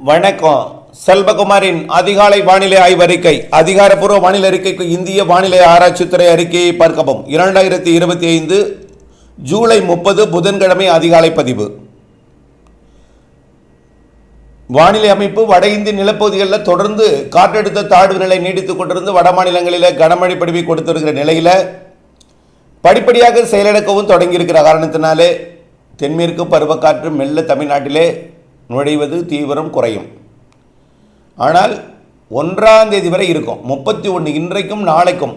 வணக்கம். செல்வகுமாரின் அதிகாலை வானிலை ஆய்வறிக்கை அதிகாரப்பூர்வ வானிலை அறிக்கைக்கு இந்திய வானிலை ஆராய்ச்சித்துறை அறிக்கையை பார்க்கவும். இரண்டாயிரத்தி இருபத்தி ஐந்து ஜூலை முப்பது புதன்கிழமை அதிகாலை பதிவு. வானிலை அமைப்பு வட இந்திய நிலப்பகுதிகளில் தொடர்ந்து காற்றழுத்த தாழ்வு நிலை நீடித்துக் கொண்டிருந்து வட மாநிலங்களில் கனமழை பொழிவை கொடுத்திருக்கிற நிலையில் படிப்படியாக செயலிழக்கவும் தொடங்கியிருக்கிற காரணத்தினாலே தென்மேற்கு பருவக்காற்று மெல்ல தமிழ்நாட்டிலே நுழைவது தீவிரம் குறையும். ஆனால் ஒன்றாம் தேதி வரை இருக்கும். முப்பத்தி ஒன்று இன்றைக்கும் நாளைக்கும்.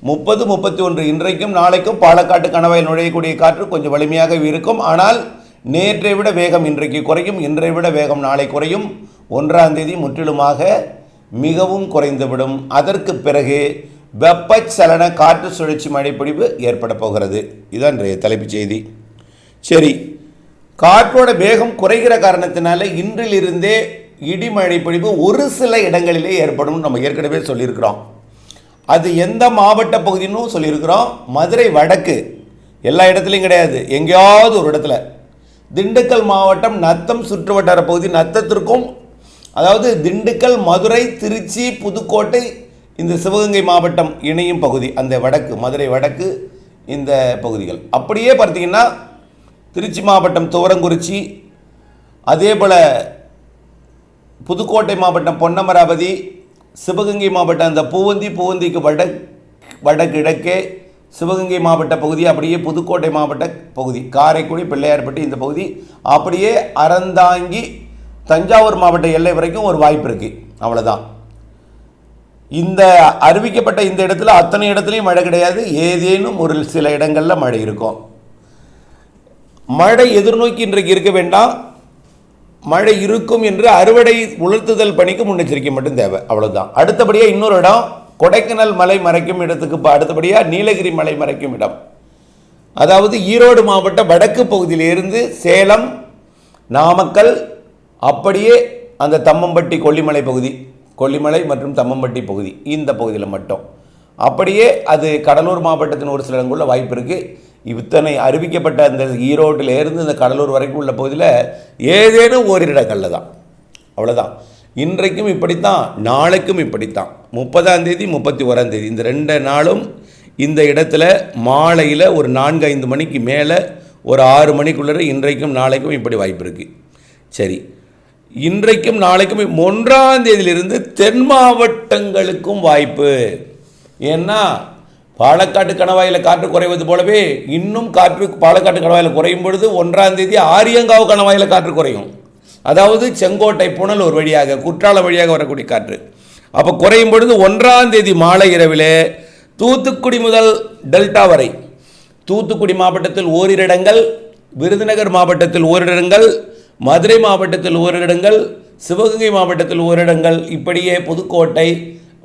முப்பது முப்பத்தி ஒன்று இன்றைக்கும் நாளைக்கும் பாலக்காட்டு கணவாயில் நுழையக்கூடிய காற்று கொஞ்சம் வலிமையாக இருக்கும். ஆனால் நேற்றை விட வேகம் இன்றைக்கு குறையும். இன்றை விட வேகம் நாளை குறையும். ஒன்றாம் தேதி முற்றிலுமாக மிகவும் குறைந்துவிடும். அதற்கு பிறகு வெப்பச்சலன காற்று சுழற்சி மழைப்பொழிவு ஏற்பட போகிறது. இதுதான் இன்றைய தலைப்புச் செய்தி. சரி காற்றோட வேகம் குறைகிற காரணத்தினால இன்றிலிருந்தே இடிமழை பொழிவு ஒரு சில இடங்களிலே ஏற்படும் நம்ம ஏற்கனவே சொல்லியிருக்கிறோம். அது எந்த மாவட்ட பகுதின்னு சொல்லியிருக்கிறோம். மதுரை வடக்கு எல்லா இடத்துலையும் கிடையாது. எங்கேயாவது ஒரு இடத்துல. திண்டுக்கல் மாவட்டம் நத்தம் சுற்றுவட்டார பகுதி நத்தத்திற்கும் அதாவது திண்டுக்கல் மதுரை திருச்சி புதுக்கோட்டை இந்த சிவகங்கை மாவட்டம் இணையும் பகுதி அந்த வடக்கு மதுரை வடக்கு இந்த பகுதிகள். அப்படியே பார்த்தீங்கன்னா திருச்சி மாவட்டம் துவரங்குறிச்சி அதே போல் புதுக்கோட்டை மாவட்டம் பொன்னமராவதி சிவகங்கை மாவட்டம் அந்த பூவந்தி பூவந்திக்கு வட வடகிழக்கே சிவகங்கை மாவட்ட பகுதி அப்படியே புதுக்கோட்டை மாவட்ட பகுதி காரைக்குடி பிள்ளையார்பட்டி இந்த பகுதி அப்படியே அறந்தாங்கி தஞ்சாவூர் மாவட்ட எல்லை வரைக்கும் ஒரு வாய்ப்பு இருக்குது அவ்வளோதான் இந்த அறிவிக்கப்பட்ட இந்த இடத்துல அத்தனை இடத்துலையும் மழை கிடையாது. ஏதேனும் ஒரு சில இடங்களில் மழை இருக்கும். மழை எதிர்நோக்கி இன்றைக்கு இருக்க வேண்டாம். மழை இருக்கும் என்று அறுவடை உலர்த்துதல் பணிக்கு முன்னெச்சரிக்கை மட்டும் தேவை. அவ்வளோதான் அடுத்தபடியாக இன்னொரு இடம் கொடைக்கானல் மலை மறைக்கும் இடத்துக்கு இப்போ அடுத்தபடியாக நீலகிரி மலை மறைக்கும் இடம். அதாவது ஈரோடு மாவட்ட வடக்கு பகுதியிலிருந்து சேலம் நாமக்கல் அப்படியே அந்த தம்மம்பட்டி கொல்லிமலை பகுதி கொல்லிமலை மற்றும் தம்மம்பட்டி பகுதி இந்த பகுதியில் மட்டும். அப்படியே அது கடலூர் மாவட்டத்தின் ஒரு சில இடங்களில் வாய்ப்பு இருக்குது இத்தனை அறிவிக்கப்பட்ட அந்த ஈரோட்டிலேருந்து இந்த கடலூர் வரைக்கும் உள்ள பகுதியில் ஏதேனும் ஓரிடங்களில் தான். அவ்வளோதான் இன்றைக்கும் இப்படித்தான் நாளைக்கும் இப்படித்தான். முப்பதாம் தேதி முப்பத்தி ஓராம் தேதி. இந்த ரெண்டு நாளும் இந்த இடத்துல மாலையில் ஒரு நான்கு ஐந்து மணிக்கு மேலே ஒரு ஆறு மணிக்குள்ளே இன்றைக்கும் நாளைக்கும் இப்படி வாய்ப்பு இருக்குது சரி. இன்றைக்கும் நாளைக்கும் ஒன்றாம் தேதியிலிருந்து தென் மாவட்டங்களுக்கும் வாய்ப்பு. ஏன்னா பாலக்காட்டு கணவாயில் காற்று குறைவது போலவே இன்னும் காற்று பாலக்காட்டு கணவாயில் குறையும் பொழுது ஒன்றாம் தேதி ஆரியங்காவு கணவாயில் காற்று குறையும். அதாவது செங்கோட்டை புனலூர் வழியாக குற்றாலம் வழியாக வரக்கூடிய காற்று. அப்போ குறையும் பொழுது ஒன்றாம் தேதி மாலை இரவிலே தூத்துக்குடி முதல் டெல்டா வரை தூத்துக்குடி மாவட்டத்தில் ஓரிரு இடங்கள் விருதுநகர் மாவட்டத்தில் ஓரிரு இடங்கள் மதுரை மாவட்டத்தில் ஓரிரு இடங்கள் சிவகங்கை மாவட்டத்தில் ஓரிடங்கள் இப்படியே புதுக்கோட்டை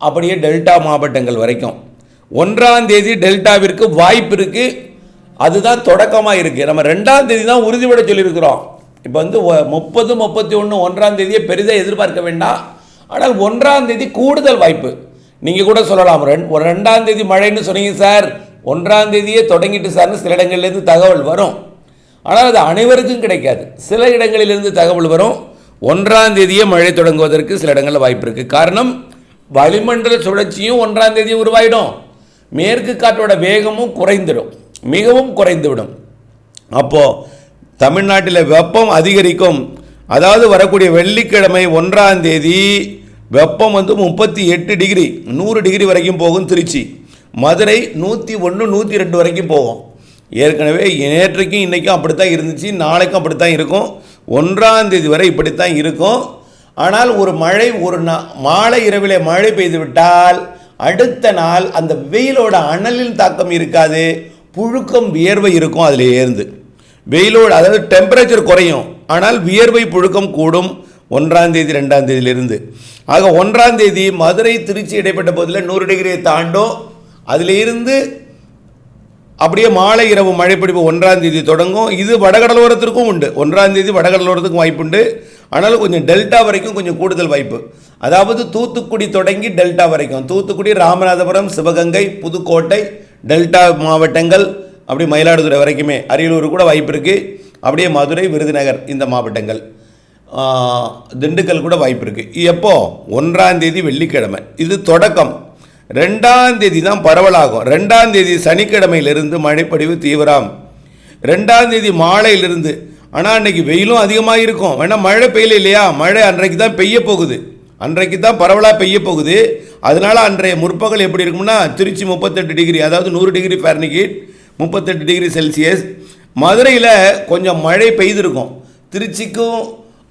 அப்படியே டெல்டா மாவட்டங்கள் வரைக்கும். ஒன்றாம் தேதி டெல்டாவிற்கு வாய்ப்பு இருக்குது அதுதான் தொடக்கமாக இருக்குது நம்ம ரெண்டாம் தேதி தான் உறுதிபட சொல்லியிருக்கிறோம். இப்போ வந்து முப்பது முப்பத்தி ஒன்று ஒன்றாம் தேதியை பெரிதாக எதிர்பார்க்க வேண்டாம். ஆனால் ஒன்றாம் தேதி கூடுதல் வாய்ப்பு. நீங்கள் கூட சொல்லலாம் ரெண் ஒரு ரெண்டாம் தேதி மழைன்னு சொன்னீங்க சார். ஒன்றாம் தேதியே தொடங்கிட்டு சார்னு சில இடங்கள்லேருந்து தகவல் வரும். ஆனால் அது அனைவருக்கும் கிடைக்காது. சில இடங்களிலிருந்து தகவல் வரும். ஒன்றாம் தேதியே மழை தொடங்குவதற்கு சில இடங்களில் வாய்ப்பு இருக்குது காரணம் வளிமண்டல சுழற்சியும் ஒன்றாம் தேதி உருவாயிடும். மேற்கு காற்றோட வேகமும் குறைந்துடும். மிகவும் குறைந்துவிடும். அப்போது தமிழ்நாட்டில் வெப்பம் அதிகரிக்கும். அதாவது வரக்கூடிய வெள்ளிக்கிழமை ஒன்றாம் தேதி வெப்பம் வந்து முப்பத்தி எட்டு டிகிரி நூறு டிகிரி வரைக்கும் போகும் திருச்சி. மதுரை நூற்றி ஒன்று நூற்றி ரெண்டு வரைக்கும் போகும். ஏற்கனவே நேற்றைக்கும் இன்றைக்கும் அப்படித்தான் இருந்துச்சு நாளைக்கும் அப்படித்தான் இருக்கும். ஒன்றாம் தேதி வரை இப்படித்தான் இருக்கும். ஆனால் ஒரு மழை ஒரு நா மாலை இரவிலே மழை பெய்து விட்டால் அடுத்த நாள் அந்த வெயிலோட அனலின் தாக்கம் இருக்காது புழுக்கம் வியர்வை இருக்கும் அதில் ஏர்ந்து வெயிலோடு அதாவது டெம்பரேச்சர் குறையும் ஆனால் வியர்வை புழுக்கம் கூடும் ஒன்றாம் தேதி ரெண்டாம் தேதியிலிருந்து. ஆக ஒன்றாம் தேதி மதுரை திருச்சி இடைப்பட்ட பகுதியில் நூறு டிகிரியை தாண்டும். அதிலிருந்து அப்படியே மாலை இரவு மழைப்பிடிப்பு ஒன்றாம் தேதி தொடங்கும். இது வடகடலோரத்திற்கும் உண்டு. ஒன்றாம் தேதி வடகடலோரத்துக்கும் வாய்ப்புண்டு. ஆனாலும் கொஞ்சம் டெல்டா வரைக்கும் கொஞ்சம் கூடுதல் வாய்ப்பு. அதாவது தூத்துக்குடி தொடங்கி டெல்டா வரைக்கும். தூத்துக்குடி ராமநாதபுரம் சிவகங்கை புதுக்கோட்டை டெல்டா மாவட்டங்கள் அப்படி மயிலாடுதுறை வரைக்குமே. அரியலூர் கூட வாய்ப்பு இருக்குது அப்படியே மதுரை விருதுநகர் இந்த மாவட்டங்கள். திண்டுக்கல் கூட வாய்ப்பு இருக்குது எப்போ? ஒன்றாம் தேதி வெள்ளிக்கிழமை. இது தொடக்கம். ரெண்டாம் தேதி தான் பரவலாகும். ரெண்டாம் தேதி சனிக்கிழமையிலிருந்து மழைப்படிவு தீவிரம். ரெண்டாம் தேதி மாலையிலிருந்து ஆனால் அன்னைக்கு வெயிலும் அதிகமாக இருக்கும் வேணால் மழை பெய்யல இல்லையா மழை அன்றைக்கு தான் பெய்ய போகுது அன்றைக்கு தான் பரவலாக பெய்ய போகுது அதனால் அன்றைய முற்பகல் எப்படி இருக்கும்னா திருச்சி முப்பத்தெட்டு டிகிரி அதாவது நூறு டிகிரி ஃபேரன்ஹீட் முப்பத்தெட்டு டிகிரி செல்சியஸ் மதுரையில் கொஞ்சம் மழை பெய்திருக்கும். திருச்சிக்கும்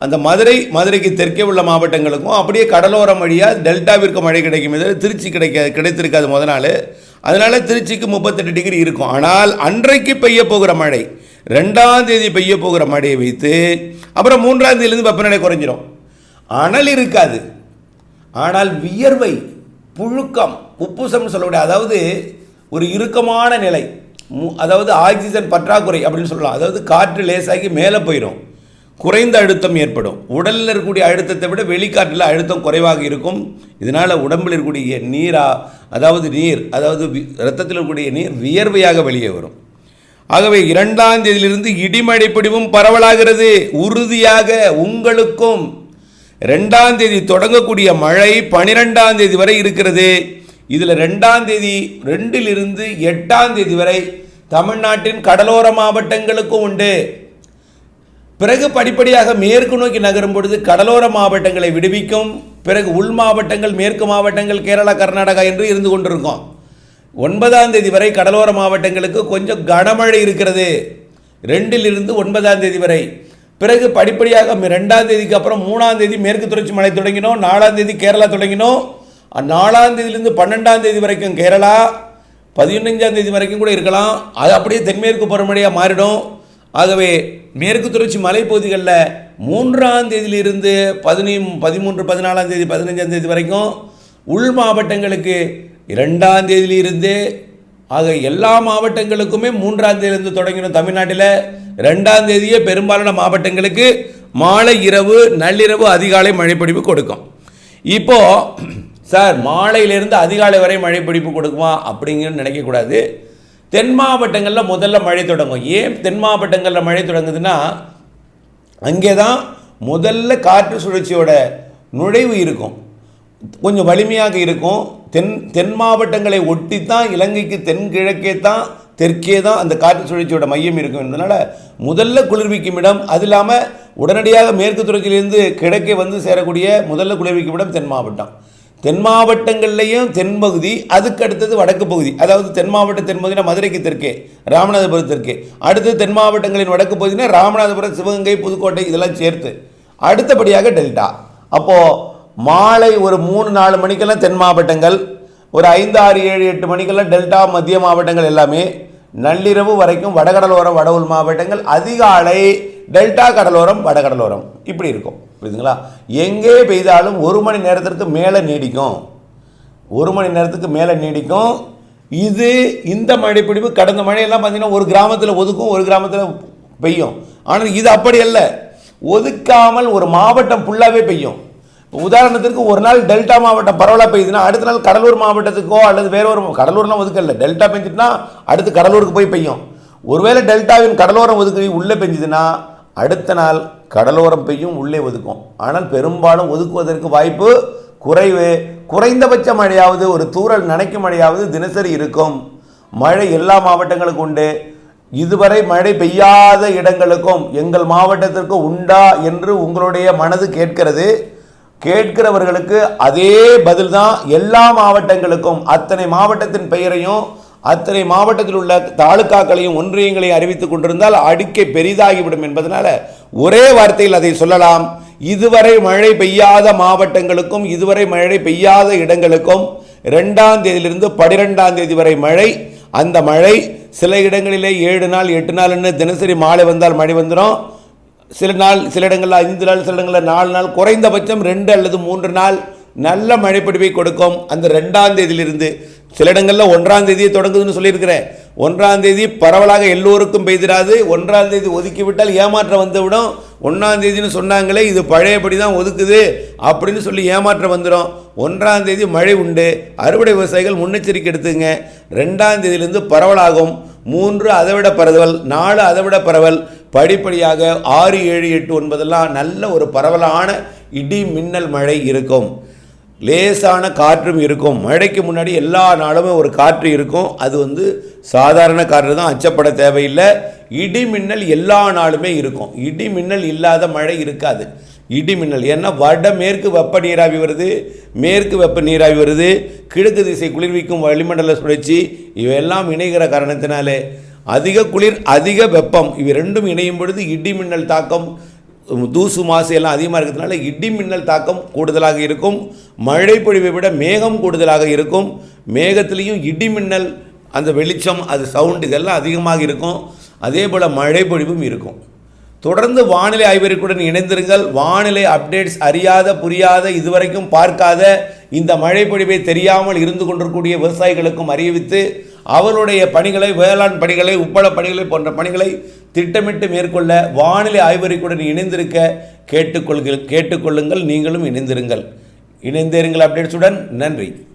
அந்த மதுரை மதுரைக்கு தெற்கே உள்ள மாவட்டங்களுக்கும் அப்படியே கடலோரம் வழியாக டெல்டாவிற்கு மழை கிடைக்கும் இதில் திருச்சி கிடைக்க கிடைத்திருக்காது முத நாள். அதனால் திருச்சிக்கு முப்பத்தெட்டு டிகிரி இருக்கும். ஆனால் அன்றைக்கு பெய்ய போகிற மழை ரெண்டாம் தேதி பெய்ய போகிற மழையை வைத்து அப்புறம் மூன்றாம் தேதியிலேருந்து வெப்பநிலை குறைஞ்சிரும். அனல் இருக்காது. ஆனால் வியர்வை புழுக்கம் உப்புசம்னு சொல்லக்கூடிய அதாவது ஒரு இறுக்கமான நிலை மு- அதாவது ஆக்சிஜன் பற்றாக்குறை அப்படின்னு சொல்லலாம். அதாவது காற்று லேசாகி மேலே போயிடும் குறைந்த அழுத்தம் ஏற்படும். உடலில் இருக்கக்கூடிய அழுத்தத்தை விட வெளிக்காற்றில் அழுத்தம் குறைவாக இருக்கும். இதனால் உடம்பில் இருக்கக்கூடிய நீரா அதாவது நீர் அதாவது ரத்தத்தில் இருக்கக்கூடிய நீர் வியர்வையாக வெளியே வரும். ஆகவே இரண்டாம் தேதியிலிருந்து இடிமழை பிடிவும் பரவலாகிறது. உறுதியாக உங்களுக்கும் ரெண்டாம் தேதி தொடங்கக்கூடிய மழை பனிரெண்டாம் தேதி வரை இருக்கிறது. இதில் ரெண்டாம் தேதி ரெண்டிலிருந்து எட்டாம் தேதி வரை தமிழ்நாட்டின் கடலோர மாவட்டங்களுக்கும் உண்டு. பிறகு படிப்படியாக மேற்கு நோக்கி நகரும் பொழுது கடலோர மாவட்டங்களை விடுவிக்கும். பிறகு உள் மாவட்டங்கள் மேற்கு மாவட்டங்கள் கேரளா கர்நாடகா என்று இருந்து கொண்டிருக்கோம். ஒன்பதாம் தேதி வரை கடலோர மாவட்டங்களுக்கு கொஞ்சம் கனமழை இருக்கிறது. ரெண்டிலிருந்து ஒன்பதாம் தேதி வரை. பிறகு படிப்படியாக ரெண்டாம் தேதிக்கு அப்புறம் மூணாம் தேதி மேற்கு தொடர்ச்சி மழை தொடங்கினோம். நாலாம் தேதி கேரளா தொடங்கினோம். நாலாம் தேதியிலிருந்து பன்னெண்டாம் தேதி வரைக்கும் கேரளா பதினஞ்சாம் தேதி வரைக்கும் கூட இருக்கலாம். அது அப்படியே தென்மேற்கு பருவமழையாக மாறிடும். ஆகவே மேற்கு தொடர்ச்சி மலைப்பகுதிகளில் மூன்றாம் தேதியிலிருந்து பதினி பதிமூன்று பதினாலாம் தேதி பதினஞ்சாம் தேதி வரைக்கும் உள் மாவட்டங்களுக்கு இரண்டாம் தேதியிலிருந்து ஆக எல்லா மாவட்டங்களுக்குமே மூன்றாம் தேதியிலிருந்து தொடங்கினோம் தமிழ்நாட்டில் ரெண்டாம் தேதியே பெரும்பாலான மாவட்டங்களுக்கு மாலை இரவு நள்ளிரவு அதிகாலை மழைப்பிடிப்பு கொடுக்கும். இப்போது சார் மாலையிலேருந்து அதிகாலை வரை மழைப்பிடிப்பு கொடுக்குமா அப்படிங்கன்னு நினைக்கக்கூடாது. தென் மாவட்டங்களில் முதல்ல மழை தொடங்கும். ஏன் தென் மாவட்டங்களில் மழை தொடங்குதுன்னா அங்கே தான் முதல்ல காற்று சுழற்சியோட நுழைவு இருக்கும். கொஞ்சம் வலிமையாக இருக்கும். தென் தென் மாவட்டங்களை ஒட்டி தான் இலங்கைக்கு தென்கிழக்கே தான் தெற்கே தான் அந்த காற்று சுழற்சியோட மையம் இருக்கும் என்பதனால் முதல்ல குளிர்விக்கும் இடம் அது இல்லாமல் உடனடியாக மேற்கு தொடர்ச்சியிலிருந்து கிழக்கே வந்து சேரக்கூடிய முதல்ல குளிர்விக்கும் இடம் தென் மாவட்டம். தென் மாவட்டங்கள்லேயும் தென்பகுதி அதுக்கு அடுத்தது வடக்கு பகுதி. அதாவது தென் மாவட்ட தென்பகுதினா மதுரைக்கு தெற்கே ராமநாதபுரம் தெற்கே. அடுத்து தென் மாவட்டங்களின் வடக்கு பகுதினா ராமநாதபுரம் சிவகங்கை புதுக்கோட்டை இதெல்லாம் சேர்த்து. அடுத்தபடியாக டெல்டா. அப்போது மாலை ஒரு மூணு நாலு மணிக்கெல்லாம் தென் மாவட்டங்கள் ஒரு ஐந்து ஆறு ஏழு எட்டு மணிக்கெல்லாம் டெல்டா மத்திய மாவட்டங்கள் எல்லாமே நள்ளிரவு வரைக்கும் வடகடலோரம் வட மாவட்டங்கள் அதிகாலை டெல்டா கடலோரம் வடகடலோரம். இப்படி இருக்கும். புரியுதுங்களா? எங்கே பெய்தாலும் ஒரு மணி நேரத்திற்கு மேலே நீடிக்கும். ஒரு மணி நேரத்துக்கு மேலே நீடிக்கும். இது இந்த மழைப்பிடிப்பு கடந்த மழையெல்லாம் பார்த்தீங்கன்னா ஒரு கிராமத்தில் ஒதுக்கும் ஒரு கிராமத்தில் பெய்யும். ஆனால் இது அப்படி அல்ல. ஒதுக்காமல் ஒரு மாவட்டம் ஃபுல்லாகவே பெய்யும். உதாரணத்திற்கு ஒரு நாள் டெல்டா மாவட்டம் பரவலாக பெய்யுதுன்னா அடுத்த நாள் கடலூர் மாவட்டத்துக்கோ அல்லது வேற ஒரு கடலூர்லாம் ஒதுக்கல. டெல்டா பெஞ்சிட்டுனா அடுத்து கடலூருக்கு போய் பெய்யும். ஒருவேளை டெல்டாவின் கடலோரம் ஒதுக்கி உள்ளே பெஞ்சுதுன்னா அடுத்த நாள் கடலோரம் பெய்யும் உள்ளே ஒதுக்கும். ஆனால் பெரும்பாலும் ஒதுக்குவதற்கு வாய்ப்பு குறைவு. குறைந்தபட்ச மழையாவது ஒரு தூறல் நனைக்கும் மழையாவது தினசரி இருக்கும். மழை எல்லா மாவட்டங்களுக்கும் உண்டு. இதுவரை மழை பெய்யாத இடங்களுக்கும் எங்கள் மாவட்டத்திற்கு உண்டா என்று உங்களுடைய மனது கேட்கிறது. கேட்கிறவர்களுக்கு அதே பதில் தான் எல்லா மாவட்டங்களுக்கும். அத்தனை மாவட்டத்தின் பெயரையும் அத்தனை மாவட்டத்தில் உள்ள தாலுக்காக்களையும் ஒன்றியங்களையும் அறிவித்துக் கொண்டிருந்தால் அடுக்கை பெரிதாகிவிடும் என்பதனால ஒரே வார்த்தையில் அதை சொல்லலாம். இதுவரை மழை பெய்யாத மாவட்டங்களுக்கும் இதுவரை மழை பெய்யாத இடங்களுக்கும் ரெண்டாம் தேதியிலிருந்து பனிரெண்டாம் தேதி வரை மழை அந்த மழை சில இடங்களிலே ஏழு நாள் எட்டு நாள்னு தினசரி மாலை வந்தால் மழை வந்துடும் சில நாள் சில இடங்களில் ஐந்து நாள் சில இடங்களில் நாலு நாள் குறைந்தபட்சம் ரெண்டு அல்லது மூன்று நாள் நல்ல மழைப்பொழிவை கொடுக்கும் அந்த ரெண்டாம் தேதியிலிருந்து. சில இடங்களில் ஒன்றாம் தேதியை தொடங்குதுன்னு சொல்லியிருக்கிறேன். ஒன்றாம் தேதி பரவலாக எல்லோருக்கும் பெய்திடாது ஒன்றாம் தேதி ஒதுக்கி விட்டால் ஏமாற்றம் வந்துவிடும். ஒன்றாம் தேதின்னு சொன்னாங்களே இது பழையபடி தான் ஒதுக்குது அப்படின்னு சொல்லி ஏமாற்றம் வந்துடும் ஒன்றாம் தேதி மழை உண்டு. அறுவடை விவசாயிகள் முன்னெச்சரிக்கை எடுத்துங்க. ரெண்டாம் தேதியிலிருந்து பரவலாகும். மூன்று அதை விட பரவல். நாலு அதை விட பரவல். படிப்படியாக ஆறு ஏழு எட்டு ஒன்பதெல்லாம் நல்ல ஒரு பரவலான இடி மின்னல் மழை இருக்கும். லேசான காற்றும் இருக்கும். மழைக்கு முன்னாடி எல்லா நாளுமே ஒரு காற்று இருக்கும். அது வந்து சாதாரண காற்று தான். அச்சப்பட தேவையில்லை. இடி மின்னல் எல்லா நாளுமே இருக்கும். இடி மின்னல் இல்லாத மழை இருக்காது. இடி மின்னல் ஏன்னா வட மேற்கு வெப்ப நீராவி வருது. மேற்கு வெப்ப நீராவி வருது. கிழக்கு திசை குளிர்விக்கும் வளிமண்டல சுழற்சி. இவையெல்லாம் இணைகிற காரணத்தினாலே அதிக குளிர் அதிக வெப்பம் இவை ரெண்டும் இணையும் பொழுது இடி மின்னல் தாக்கம் தூசு மாசு எல்லாம் அதிகமாக இருக்கிறதுனால இடி மின்னல் தாக்கம் கூடுதலாக இருக்கும். மழை பொழிவை விட மேகம் கூடுதலாக இருக்கும். மேகத்திலையும் இடி மின்னல் அந்த வெளிச்சம் அது சவுண்டு இதெல்லாம் அதிகமாக இருக்கும். அதே போல் மழை பொழிவும் இருக்கும். தொடர்ந்து வானிலை ஆய்வறிக்கையுடன் இணைந்திருங்கள். வானிலை அப்டேட்ஸ் அறியாத புரியாத இதுவரைக்கும் பார்க்காத இந்த மழை பொழிவை தெரியாமல் இருந்து கொண்டிருக்கக்கூடிய விவசாயிகளுக்கும் அறிவித்து அவருடைய பணிகளை வேளாண் பணிகளை உப்பள பணிகளை போன்ற பணிகளை திட்டமிட்டு மேற்கொள்ள வானிலை ஆய்வறிக்கையுடன் இணைந்திருக்க கேட்டுக்கொள்கிற கேட்டுக்கொள்ளுங்கள் நீங்களும் இணைந்திருங்கள். இணைந்திருங்கள் அப்டேட்ஸுடன் நன்றி.